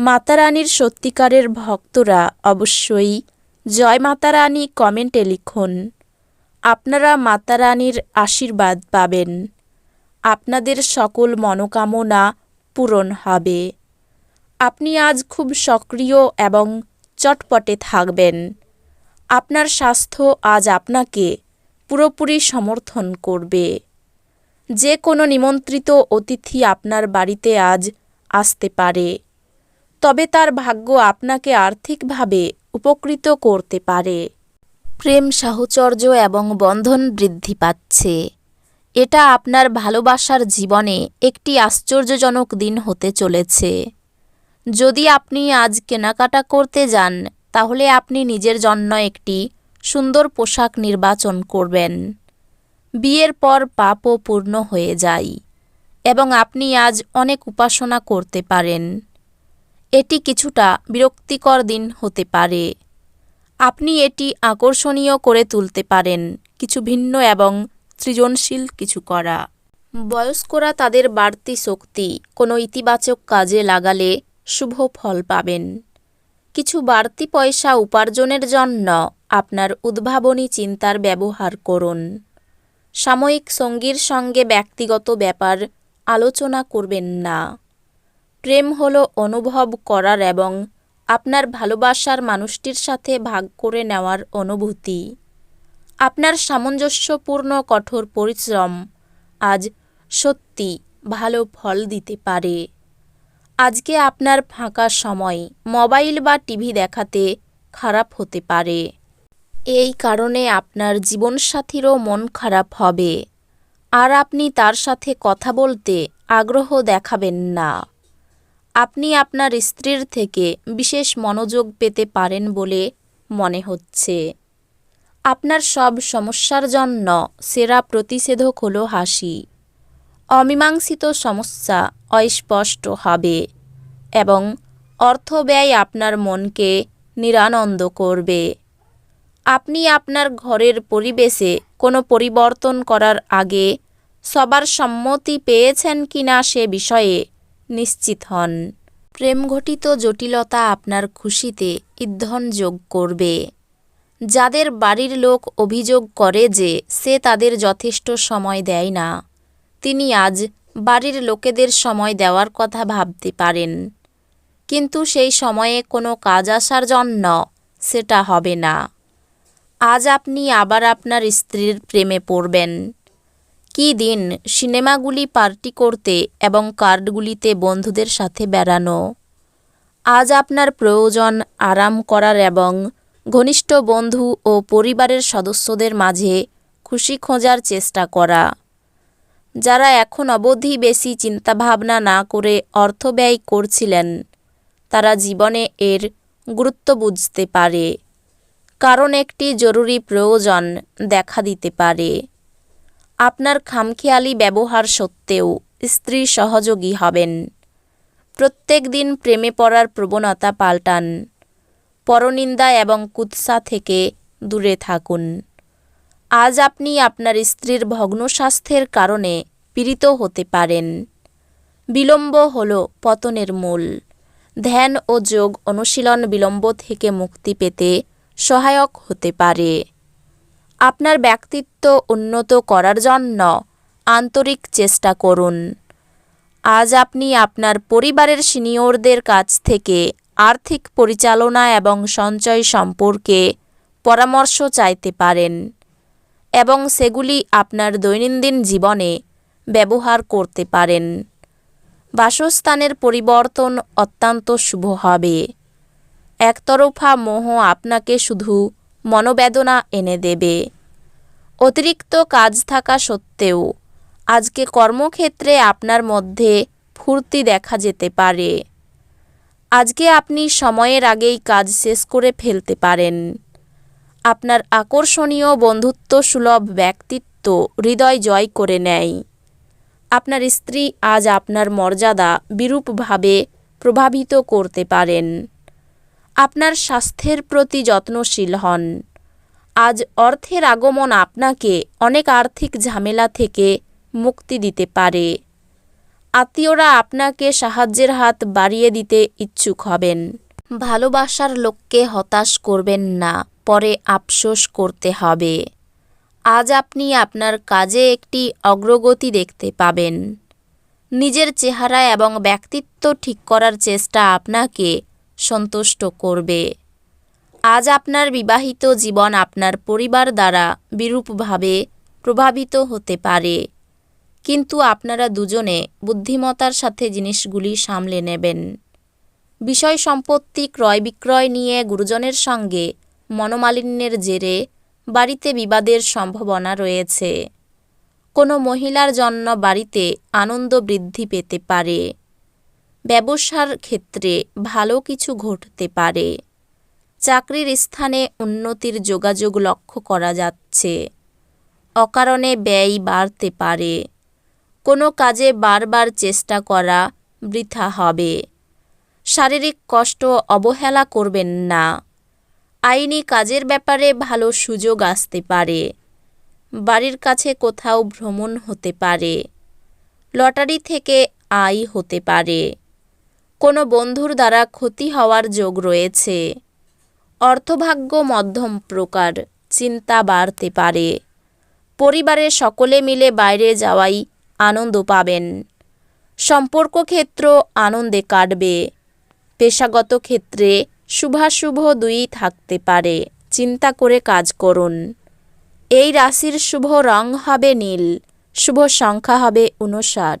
মাতা রানীর সত্যিকারের ভক্তরা অবশ্যই জয় মাতা রানী কমেন্টে লিখুন। আপনারা মাতা রানীর আশীর্বাদ পাবেন। আপনাদের সকল মনোকামনা পূরণ হবে। আপনি আজ খুব সক্রিয় এবং চটপটে থাকবেন। আপনার স্বাস্থ্য আজ আপনাকে পুরোপুরি সমর্থন করবে। যে কোনো নিমন্ত্রিত অতিথি আপনার বাড়িতে আজ আসতে পারে। তবে তার ভাগ্য আপনাকে আর্থিকভাবে উপকৃত করতে পারে। প্রেম, সাহচর্য এবং বন্ধন বৃদ্ধি পাচ্ছে। এটা আপনার ভালোবাসার জীবনে একটি আশ্চর্যজনক দিন হতে চলেছে। যদি আপনি আজ কেনাকাটা করতে যান, তাহলে আপনি নিজের জন্য একটি সুন্দর পোশাক নির্বাচন করবেন। বিয়ের পর পাপও পূর্ণ হয়ে যায় এবং আপনি আজ অনেক উপাসনা করতে পারেন। এটি কিছুটা বিরক্তিকর দিন হতে পারে। আপনি এটি আকর্ষণীয় করে তুলতে পারেন, কিছু ভিন্ন এবং সৃজনশীল কিছু করা। বয়স্করা তাদের বাড়তি শক্তি, কোনো ইতিবাচক কাজে লাগালে শুভ ফল পাবেন। কিছু বাড়তি পয়সা উপার্জনের জন্য আপনার উদ্ভাবনী চিন্তার ব্যবহার করুন। সাময়িক সঙ্গীর সঙ্গে ব্যক্তিগত ব্যাপার আলোচনা করবেন না। প্রেম হলো অনুভব করার এবং আপনার ভালোবাসার মানুষটির সাথে ভাগ করে নেওয়ার অনুভূতি। আপনার সামঞ্জস্যপূর্ণ কঠোর পরিশ্রম আজ সত্যি ভালো ফল দিতে পারে। আজকে আপনার ফাঁকা সময় মোবাইল বা টিভি দেখাতে খারাপ হতে পারে। এই কারণে আপনার জীবনসাথীরও মন খারাপ হবে। আর আপনি তার সাথে কথা বলতে আগ্রহ দেখাবেন না। আপনি আপনার স্ত্রীর থেকে বিশেষ মনোযোগ পেতে পারেন বলে মনে হচ্ছে। আপনার সব সমস্যার জন্য সেরা প্রতিষেধক হলো হাসি। অমীমাংসিত সমস্যা অস্পষ্ট হবে এবং অর্থ ব্যয় আপনার মনকে নিরানন্দ করবে। আপনি আপনার ঘরের পরিবেশে কোনো পরিবর্তন করার আগে সবার সম্মতি পেয়েছেন কিনা সে বিষয়ে নিশ্চিত হন। প্রেমঘটিত জটিলতা আপনার খুশিতে ইন্ধন যোগ করবে। যাদের বাড়ির লোক অভিযোগ করে যে সে তাদের যথেষ্ট সময় দেয় না, তিনি আজ বাড়ির লোকেদের সময় দেওয়ার কথা ভাবতে পারেন। কিন্তু সেই সময়ে কোনো কাজ আসার জন্য সেটা হবে না। আজ আপনি আবার আপনার স্ত্রীর প্রেমে পড়বেন। কি দিন সিনেমাগুলি পার্টি করতে এবং কার্ডগুলিতে বন্ধুদের সাথে বেড়ানো। আজ আপনার প্রয়োজন আরাম করার এবং ঘনিষ্ঠ বন্ধু ও পরিবারের সদস্যদের মাঝে খুশি খোঁজার চেষ্টা করা। যারা এখন অবধি বেশি চিন্তাভাবনা না করে অর্থ ব্যয় করছিলেন, তারা জীবনে এর গুরুত্ব বুঝতে পারে। কারণ একটি জরুরি প্রয়োজন দেখা দিতে পারে। আপনার খামখেয়ালি ব্যবহার সত্ত্বেও স্ত্রী সহযোগী হবেন। প্রত্যেক দিন প্রেমে পড়ার প্রবণতা পাল্টান। পরনিন্দা এবং কুৎসা থেকে দূরে থাকুন। আজ আপনি আপনার স্ত্রীর ভগ্ন স্বাস্থ্যের কারণে পীড়িত হতে পারেন। বিলম্ব হল পতনের মূল। ধ্যান ও যোগ অনুশীলন বিলম্ব থেকে মুক্তি পেতে সহায়ক হতে পারে। আপনার ব্যক্তিত্ব উন্নত করার জন্য আন্তরিক চেষ্টা করুন। আজ আপনি আপনার পরিবারের সিনিয়রদের কাছ থেকে আর্থিক পরিচালনা এবং সঞ্চয় সম্পর্কে পরামর্শ চাইতে পারেন এবং সেগুলি আপনার দৈনন্দিন জীবনে ব্যবহার করতে পারেন। বাসস্থানের পরিবর্তন অত্যন্ত শুভ হবে। একতরফা মোহ আপনাকে শুধু মনোবেদনা এনে দেবে। অতিরিক্ত কাজ থাকা সত্ত্বেও, আজকে কর্মক্ষেত্রে আপনার মধ্যে ফুর্তি দেখা যেতে পারে। আজকে আপনি সময়ের আগেই কাজ শেষ করে ফেলতে পারেন। আপনার আকর্ষণীয় বন্ধুত্ব সুলভ ব্যক্তিত্ব হৃদয় জয় করে নেয়। আপনার স্ত্রী আজ আপনার মর্যাদা বিরূপভাবে প্রভাবিত করতে পারেন। আপনার স্বাস্থ্যের প্রতি যত্নশীল হন। আজ অর্থের আগমন আপনাকে অনেক আর্থিক ঝামেলা থেকে মুক্তি দিতে পারে। আত্মীয়রা আপনাকে সাহায্যের হাত বাড়িয়ে দিতে ইচ্ছুক হবেন। ভালোবাসার লোককে হতাশ করবেন না, পরে আফসোস করতে হবে। আজ আপনি আপনার কাজে একটি অগ্রগতি দেখতে পাবেন। নিজের চেহারা এবং ব্যক্তিত্ব ঠিক করার চেষ্টা আপনাকে সন্তুষ্ট করবে। আজ আপনার বিবাহিত জীবন আপনার পরিবার দ্বারা বিরূপভাবে প্রভাবিত হতে পারে। কিন্তু আপনারা দুজনে বুদ্ধিমতার সাথে জিনিসগুলি সামলে নেবেন। বিষয় সম্পত্তি ক্রয় বিক্রয় নিয়ে গুরুজনের সঙ্গে মনোমালিন্যের জেরে বাড়িতে বিবাদের সম্ভাবনা রয়েছে। কোনো মহিলার জন্য বাড়িতে আনন্দ বৃদ্ধি পেতে পারে। ব্যবসার ক্ষেত্রে ভালো কিছু ঘটতে পারে। চাকরির স্থানে উন্নতির যোগাযোগ লক্ষ্য করা যাচ্ছে। অকারণে ব্যয় বাড়তে পারে। কোনো কাজে বারবার চেষ্টা করা বৃথা হবে। শারীরিক কষ্ট অবহেলা করবেন না। আইনি কাজের ব্যাপারে ভালো সুযোগ আসতে পারে। বাড়ির কাছে কোথাও ভ্রমণ হতে পারে। লটারি থেকে আয় হতে পারে। কোনো বন্ধুর দ্বারা ক্ষতি হওয়ার যোগ রয়েছে। অর্থভাগ্য মধ্যম প্রকার, চিন্তা বাড়তে পারে। পরিবারের সকলে মিলে বাইরে যাওয়াই আনন্দ পাবেন। সম্পর্ক ক্ষেত্র আনন্দে কাটবে। পেশাগত ক্ষেত্রে শুভাশুভ দুই থাকতে পারে। চিন্তা করে কাজ করুন। এই রাশির শুভ রং হবে নীল, শুভ সংখ্যা হবে উনষাট